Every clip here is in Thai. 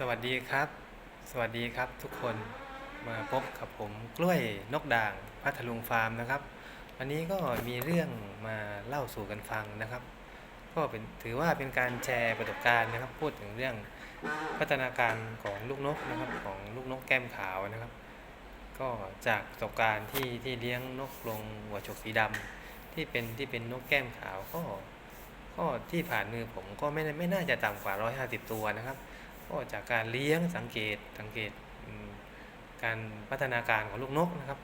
สวัสดีครับ สวัสดีครับทุกคนมาพบกับผมกล้วยนกด่างพัทลุงฟาร์มนะครับ วันนี้ก็มีเรื่องมาเล่าสู่กันฟังนะครับ ก็เป็นถือว่าเป็นการแชร์ประสบการณ์นะครับ พูดถึงเรื่องพัฒนาการของลูกนกนะครับของลูกนกแก้มขาวนะครับ ก็จากประสบการณ์ที่ที่เลี้ยงนกกรงหัวฉกสีดำที่เป็นที่เป็นนกแก้มขาวก็ก็ที่ผ่านมือผมก็ไม่ได้ไม่น่าจะต่ำกว่า 150 ตัวนะครับ ก็จากการเลี้ยงสังเกตสังเกตการพัฒนาการของลูกนกนะครับ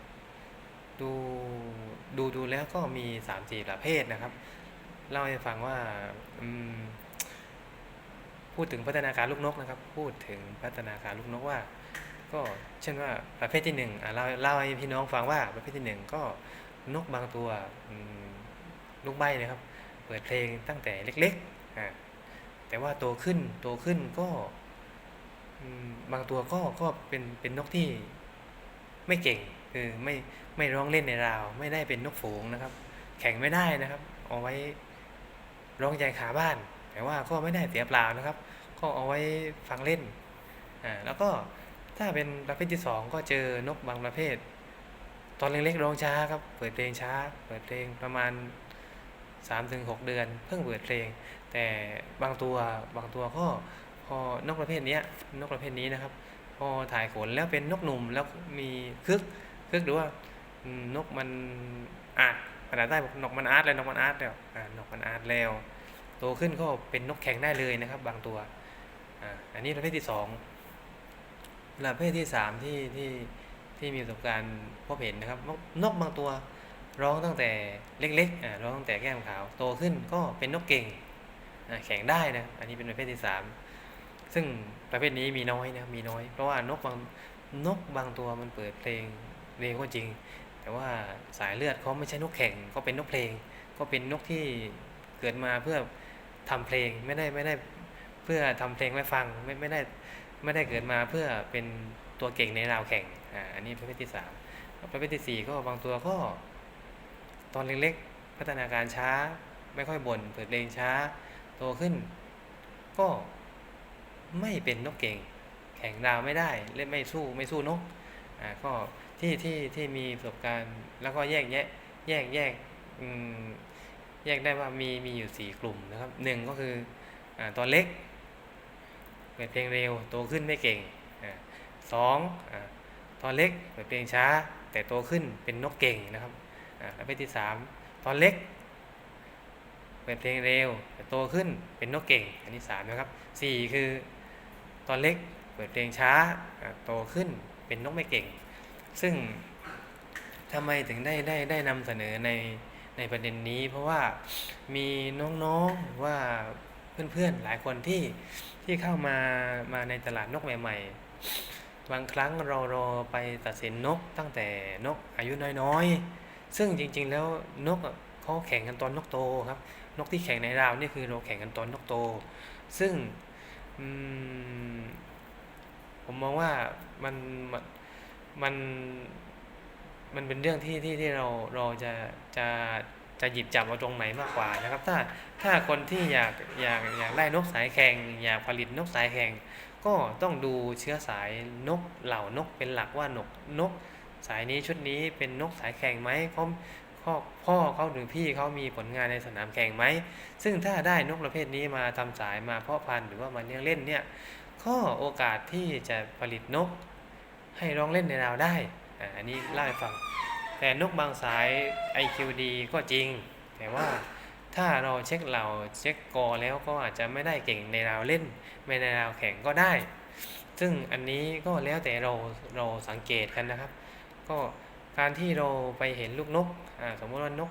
ดูดูดูแล้วก็มีสามสี่ประเภทนะครับ เล่าให้ฟังว่าพูดถึงพัฒนาการลูกนกนะครับ พูดถึงพัฒนาการลูกนกว่า ก็เช่นว่าประเภทที่หนึ่งอะเล่าเล่าให้พี่น้องฟังว่าประเภทที่หนึ่งก็นกบางตัวลูกใบนะครับ เปิดเพลงตั้งแต่เล็กๆแต่ว่าโตขึ้นโตขึ้นก็ บางตัวก็ก็เป็นเป็นนกที่ไม่เก่งคือไม่ไม่ร้องเล่นในราว ไม่ได้เป็นนกฝูงนะครับ แข่งไม่ได้นะครับ เอาไว้ร้องใจขาบ้าน แต่ว่าก็ไม่ได้เสียเปล่านะครับ ก็เอาไว้ฟังเล่นอ่าแล้วก็ถ้าเป็นประเภทที่สองก็เจอนกบางประเภท ตอนเล็กๆร้องช้าครับ เปิดเพลงช้า เปิดเพลงประมาณสามถึงหกเดือน เพิ่งเปิดเพลง แต่บางตัวบางตัวก็ พอนกประเภทนี้นกประเภทนี้นะครับ พอถ่ายขนแล้วเป็นนกหนุ่มแล้วมีคึกคึกหรือว่านกมันอาดภาษาใต้บอกนกมันอาดเลยนกมันอาดแล้วอ่านกมันอาดแล้ว โตขึ้นก็เป็นนกแข่งได้เลยนะครับ บางตัวอันนี้ประเภทที่สองประเภทที่สามที่ที่ที่มีประสบการณ์พบเห็นนะครับ นกบางตัวร้องตั้งแต่เล็กๆอ่าร้องตั้งแต่แก้มขาว โตขึ้นก็เป็นนกเก่งแข่งได้นะ อันนี้เป็นประเภทที่สาม ซึ่งประเภทนี้มีน้อยนะมีน้อย เพราะว่านกบางนกบางตัวมันเปิดเพลงเร็วก็จริง แต่ว่าสายเลือดเขาไม่ใช่นกแข่งก็เป็นนกเพลง ก็เป็นนกที่เกิดมาเพื่อทำเพลงไม่ได้ไม่ได้เพื่อทำเพลงไว้ฟังไม่ไม่ได้ไม่ได้เกิดมาเพื่อเป็นตัวเก่งในราวแข่งอ่าอันนี้ประเภทที่สามประเภทที่สี่ก็บางตัวก็ ตอนเล็กๆพัฒนาการช้าไม่ค่อยบน่นเปิดเพลงช้าโตขึ้น ก็ ไม่เป็นนกเก่ง แข่งดาวไม่ได้เล่นไม่สู้ไม่สู้นกอ่าก็ที่ที่ที่มีประสบการณ์แล้วก็แยกแยะแยกแยกอืมแยกได้ว่ามีมีอยู่สี่กลุ่มนะครับหนึ่งก็คืออ่าตอนเล็กเปิดเพลงเร็วโตขึ้นไม่เก่งอ่าสองอ่าตอนเล็กเปิดเพลงช้า แต่โตขึ้นเป็นนกเก่งนะครับอ่าประเภทที่สามตอนเล็กเปิดเพลงเร็วแต่โตขึ้นเป็นนกเก่ง อันนี้สามนะครับสี่คือ ตอนเล็กเปิดเพลงช้าโตขึ้นเป็นนกไม่เก่ง ซึ่งทำไมถึงได้ได้ได้นำเสนอในในประเด็นนี้ เพราะว่ามีน้องๆว่าเพื่อนๆหลายคนที่ที่เข้ามามาในตลาดนกใหม่ ๆ บางครั้งเรารอไปตัดสินนกตั้งแต่นกอายุน้อยๆ ซึ่งจริงๆแล้วนกเขาแข่งกันตอนนกโตครับ นกที่แข่งในราวนี่คือเราแข่งกันตอนนกโต ซึ่ง ผมมองว่ามันมันมันมันเป็นเรื่องที่ที่ที่เราเราจะจะจะหยิบจับเอาตรงไหนมากกว่านะครับ ถ้าถ้าคนที่อยากอยากอยากได้นกสายแข่งอยากผลิตนกสายแข่งก็ต้องดูเชื้อสายนกเหล่านกเป็นหลักว่านกนกสายนี้ชุดนี้เป็นนกสายแข่งไหมเขา พ่อพ่อเขาหรือพี่เขามีผลงานในสนามแข่งไหม ซึ่งถ้าได้นกประเภทนี้มาทำสายมาเพาะพันธุ์หรือว่ามาเลี้ยงเล่นเนี่ยก็โอกาสที่จะผลิตนก ให้ร้องเล่นในราวได้อันนี้เล่าให้ฟัง แต่นกบางสาย IQ ดีก็จริง แต่ว่าถ้าเราเช็คเหล่าเช็คกอแล้วก็อาจจะไม่ได้เก่งในราวเล่น ไม่ในราวแข่งก็ได้ ซึ่งอันนี้ก็แล้วแต่เราเราสังเกตกันนะครับ ก็ การที่เราไปเห็นลูกนกอ่าสมมติว่านก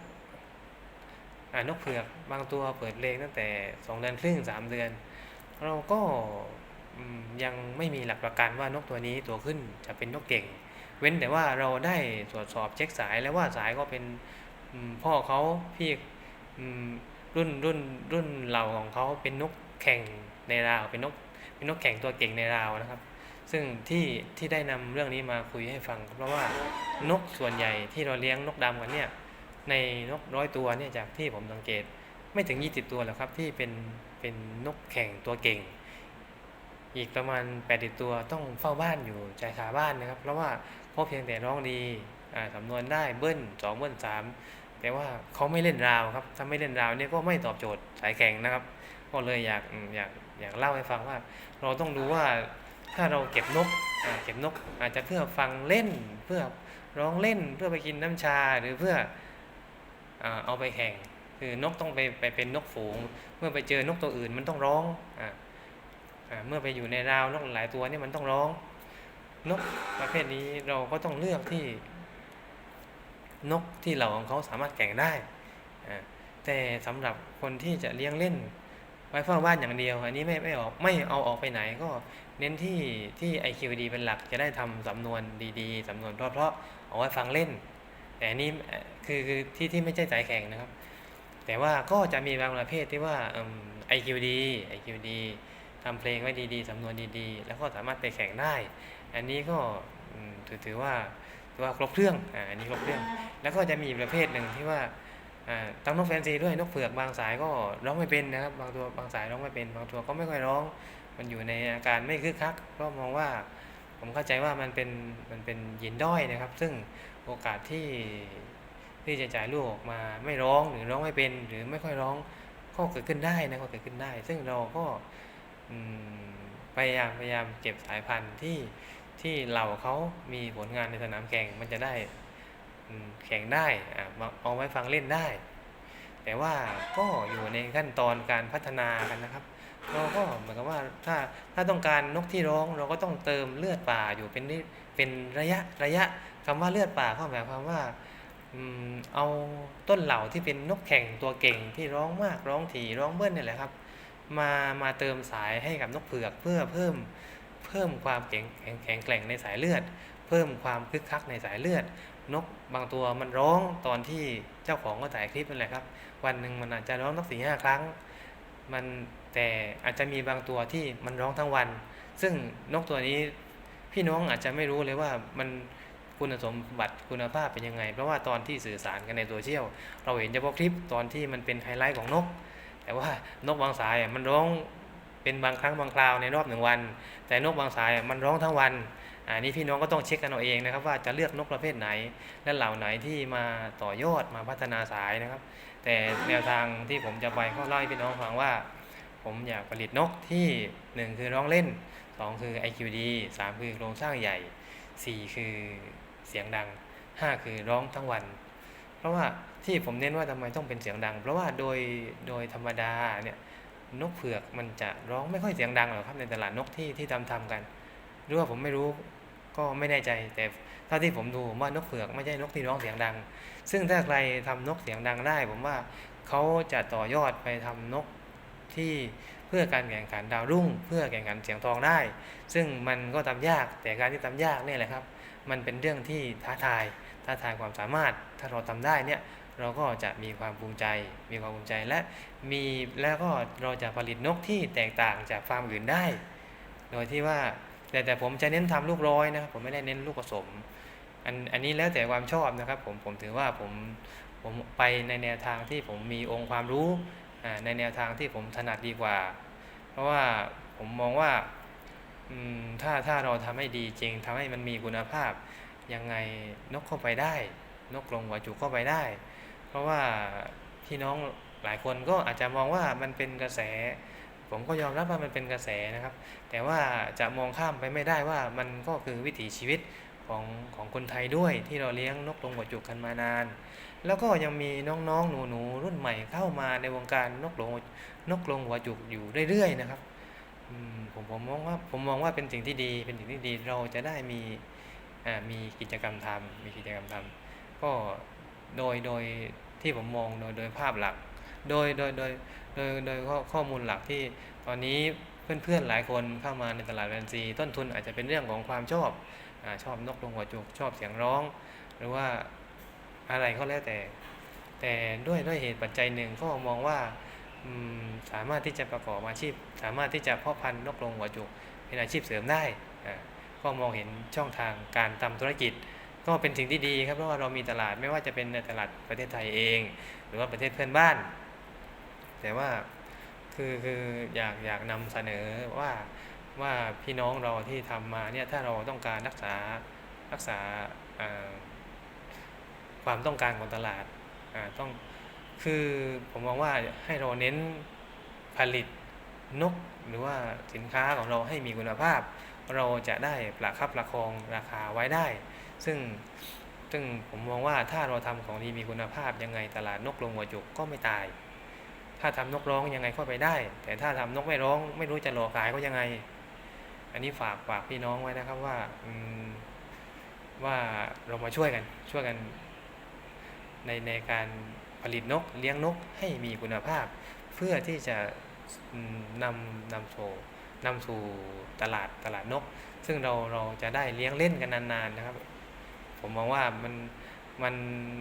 อ่านกเผือกบางตัวเปิดเลงตั้งแต่สองเดือนครึ่งสามเดือน เราก็ยังไม่มีหลักประกันว่านกตัวนี้ตัวขึ้นจะเป็นนกเก่ง เว้นแต่ว่าเราได้ตรวจสอบเช็คสายแล้วว่าสายก็เป็นพ่อเขาพี่รุ่นรุ่นรุ่นเหล่าของเขาเป็นนกแข่งในราวเป็นนกเป็นนกแข่งตัวเก่งในราวนะครับ ซึ่งที่ที่ได้นำเรื่องนี้มาคุยให้ฟัง เพราะว่านกส่วนใหญ่ที่เราเลี้ยงนกดำกันเนี่ยในนกร้อยตัวเนี่ยจากที่ผมสังเกต ไม่ถึง 20 ตัวหรอกครับที่เป็นเป็นนกแข่งตัวเก่ง อีกประมาณ80ตัวต้องเฝ้าบ้านอยู่ชายคาบ้านนะครับ เพราะว่าเขาเพียงแต่ร้องดีอ่าสำนวนได้เบิ้ลสองเบิ้ลสามแต่ว่าเขาไม่เล่นราวครับถ้าไม่เล่นราวเนี่ยก็ไม่ตอบโจทย์สายแข่งนะครับ ก็เลยอยากอืมอยากอยากเล่าให้ฟังว่า เราต้องดูว่า ถ้าเราเก็บนกเก็บนกอาจจะเพื่อฟังเล่นเพื่อร้องเล่นเพื่อไปกินน้ำชาหรือเพื่ออเอาไปแข่งคือนกต้องไปไปเป็นนกฝูง เมื่อไปเจอนกตัวอื่นมันต้องร้องออเมื่อไปอยู่ในราวนกหลายตัวนี่มันต้องร้อง นกประเภทนี้เราก็ต้องเลือกที่ นกที่เหล่าของเขาสามารถแข่งได้แต่สำหรับคนที่จะเลี้ยงเล่น ไว้เฝ้าบ้านอย่างเดียว อันนี้ไม่ไม่ออกไม่เอาออกไปไหนก็ เน้นที่ที่ IQD เป็นหลักจะได้ทำสำนวนดีๆสำนวนเพราะๆเอาไว้ฟังเล่น แต่อันนี้คือคือที่ที่ไม่ใช่สายแข่งนะครับ แต่ว่าก็จะมีบางประเภทที่ว่าอืม IQD IQD ทำเพลงไว้ดีๆสำนวนดีๆ แล้วก็สามารถไปแข่งได้ อันนี้ก็ถือถือว่าถือว่าครบเครื่องอ่าอันนี้ครบเครื่อง แล้วก็จะมีประเภทหนึ่งที่ว่าอ่าตั้งนกแฟนซีด้วยนกเผือกบางสายก็ร้องไม่เป็นนะครับ บางตัวบางสายร้องไม่เป็น บางตัวก็ไม่ค่อยร้อง มันอยู่ในอาการไม่คึกคักก็มองว่าผมเข้าใจว่ามันเป็นมันเป็นยินด้อยนะครับ ซึ่งโอกาสที่ที่จะจ่ายลูกออกมาไม่ร้องหรือร้องไม่เป็นหรือไม่ค่อยร้องก็เกิดขึ้นได้นะก็เกิดขึ้นได้ ซึ่งเราก็พยายามพยายามเก็บสายพันธุ์ที่ที่เราเขามีผลงานในสนามแข่งมันจะได้แข่งได้อ่าเอาไว้ฟังเล่นได้ แต่ว่าก็อยู่ในขั้นตอนการพัฒนากันนะครับ เราก็เหมือนกับว่าถ้าถ้าต้องการนกที่ร้องเราก็ต้องเติมเลือดป่าอยู่เป็นเป็นระยะระยะคำว่าเลือดป่าก็หมายความว่าเอาต้นเหล่าที่เป็นนกแข่งตัวเก่งที่ร้องมากร้องถี่ร้องเบิ้ลนี่แหละครับ มามาเติมสายให้กับนกเผือกเพื่อเพิ่มเพิ่มความแข็งแข็งแข็งแกร่งในสายเลือด เพิ่มความคึกคักในสายเลือด นกบางตัวมันร้องตอนที่เจ้าของก็ถ่ายคลิปนั่นแหละครับ วันหนึ่งมันอาจจะร้องตั้งสี่ห้าครั้ง มันแต่อาจจะมีบางตัวที่มันร้องทั้งวัน ซึ่งนกตัวนี้พี่น้องอาจจะไม่รู้เลยว่ามันคุณสมบัติคุณภาพเป็นยังไง เพราะว่าตอนที่สื่อสารกันในโซเชียลเราเห็นเฉพาะคลิปตอนที่มันเป็นไฮไลท์ของนก แต่ว่านกบางสายมันร้องเป็นบางครั้งบางคราวในรอบหนึ่งวัน แต่นกบางสายมันร้องทั้งวันอันนี้พี่น้องก็ต้องเช็คกันเอาเองนะครับ ว่าจะเลือกนกประเภทไหนและเหล่าไหนที่มาต่อยอดมาพัฒนาสายนะครับ แต่แนวทางที่ผมจะไปก็เล่าให้พี่น้องฟังว่า ผมอยากผลิตนกที่ 1 คือร้องเล่น 2 คือ IQD 3คือโครงสร้างใหญ่ 4 คือเสียงดัง 5 คือร้องทั้งวัน เพราะว่าที่ผมเน้นว่าทำไมต้องเป็นเสียงดัง เพราะว่าโดยโดยธรรมดาเนี่ยนกเผือกมันจะร้องไม่ค่อยเสียงดังหรอกครับในตลาดนกที่ที่ทำทำกันหรือว่าผมไม่รู้ ก็ไม่แน่ใจ แต่เท่าที่ผมดูผมว่านกเผือกไม่ใช่นกที่ร้องเสียงดัง ซึ่งถ้าใครทำนกเสียงดังได้ ผมว่าเขาจะต่อยอดไปทำนกที่เพื่อการแข่งขันดาวรุ่ง เพื่อแข่งขันเสียงทองได้ ซึ่งมันก็ทำยากแต่การที่ทำยากนี่แหละครับ มันเป็นเรื่องที่ท้าทายท้าทายความสามารถ ถ้าเราทำได้เนี่ยเราก็จะมีความภูมิใจ มีความภูมิใจและมีแล้วก็เราจะผลิตนกที่แตกต่างจากฟาร์มอื่นได้ โดยที่ว่า แต่แต่ผมจะเน้นทำลูกร้อยนะครับผมไม่ได้เน้นลูกผสม อันอันนี้แล้วแต่ความชอบนะครับผมผมถือว่าผมผมไปในแนวทางที่ผมมีองค์ความรู้ในแนวทางที่ผมถนัดดีกว่า เพราะว่าผมมองว่าถ้าถ้าเราทำให้ดีจริงทำให้มันมีคุณภาพยังไงนกเข้าไปได้ นกลงหัวจุกเข้าไปได้ เพราะว่าพี่น้องหลายคนก็อาจจะมองว่ามันเป็นกระแส ผมก็ยอมรับว่ามันเป็นกระแสนะครับ แต่ว่าจะมองข้ามไปไม่ได้ว่ามันก็คือวิถีชีวิตของของคนไทยด้วยที่เราเลี้ยงนกลงหัวจุกกันมานาน แล้วก็ยังมีน้องๆหนูๆรุ่นใหม่เข้ามาในวงการนกลงนกลงหัวจุกอยู่เรื่อยๆนะครับผมผมมองว่าผมมองว่าเป็นสิ่งที่ดีเป็นสิ่งที่ดีเราจะได้มีมีกิจกรรมทำมีกิจกรรมทำก็โดยโดยที่ผมมองโดยโดยภาพหลัก โดยโดยโดย โดยโดยข้อมูลหลักที่ตอนนี้เพื่อนๆหลายคนเข้ามาในตลาดแฟนซีต้นทุนอาจจะเป็นเรื่องของความชอบอชอบนกลงหัวจุกชอบเสียงร้อง หรือว่าอะไรก็แล้วแต่ แต่ด้วยด้วยเหตุปัจจัยหนึ่งก็มองว่าสามารถที่จะประกอบอาชีพ สามารถที่จะเพาะพันธุ์นกลงหัวจุกเป็นอาชีพเสริมได้ก็มองเห็นช่องทางการทำธุรกิจ ก็เป็นสิ่งที่ดีครับเพราะว่าเรามีตลาดไม่ว่าจะเป็นในตลาดประเทศไทยเอง หรือว่าประเทศเพื่อนบ้าน แต่ว่าคือคืออยากอยากนำเสนอว่าว่าพี่น้องเราที่ทำมาเนี่ยถ้าเราต้องการรักษารักษาความต้องการของตลาดต้องคือผมมองว่าให้เราเน้นผลิตนกหรือว่าสินค้าของเราให้มีคุณภาพ เราจะได้ประคับประคองราคาไว้ได้ ซึ่งซึ่งผมมองว่าถ้าเราทำของดีมีคุณภาพยังไงตลาดนกลงหัวจุกก็ไม่ตาย ถ้าทำนกร้องยังไงก็ไปได้ แต่ถ้าทำนกไม่ร้อง ไม่รู้จะหลอกขายก็ยังไง อันนี้ฝากฝากพี่น้องไว้นะครับว่าอืมว่าเรามาช่วยกันช่วยกัน ในในการผลิตนกเลี้ยงนกให้มีคุณภาพ เพื่อที่จะนำนำสู่นำสู่ตลาดตลาดนก ซึ่งเราเราจะได้เลี้ยงเล่นกันนานๆนะครับ ผมมองว่ามันมัน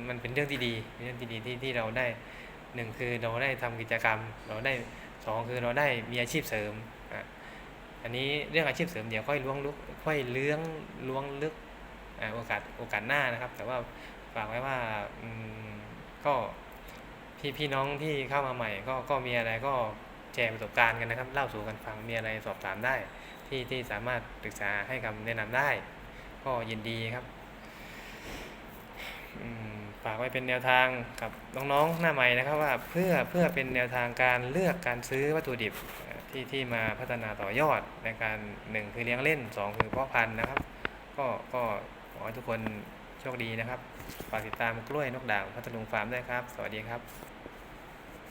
มันเป็นเรื่องที่ดีเป็นเรื่องที่ดีที่ที่เราได้ หนึ่งคือเราได้ทำกิจกรรม เราได้สองคือเราได้มีอาชีพเสริมอะอันนี้เรื่องอาชีพเสริมเดี๋ยวค่อยล้วงลึกค่อยเลื้องล้วงลึกอโอกาสโอกาสหน้านะครับ แต่ว่าฝากไว้ว่าก็พี่พี่น้องที่เข้ามาใหม่ ก็ก็มีอะไรก็แชร์ประสบการณ์กันนะครับ เล่าสู่กันฟังมีอะไรสอบถามได้ ที่ที่สามารถปรึกษาให้คำแนะนำได้ ก็ยินดีครับ ฝากไว้เป็นแนวทางกับน้องๆหน้าใหม่นะครับว่าเพื่อเพื่อเป็นแนวทางการเลือกการซื้อวัตถุดิบที่ที่มาพัฒนาต่อยอดในการหนึ่งคือเลี้ยงเล่นสองคือเพาะพันธุ์นะครับ ก็ก็ขอให้ทุกคนโชคดีนะครับ ฝากติดตามกล้วยนกด่างพัทลุงฟาร์มด้วยครับ สวัสดีครับ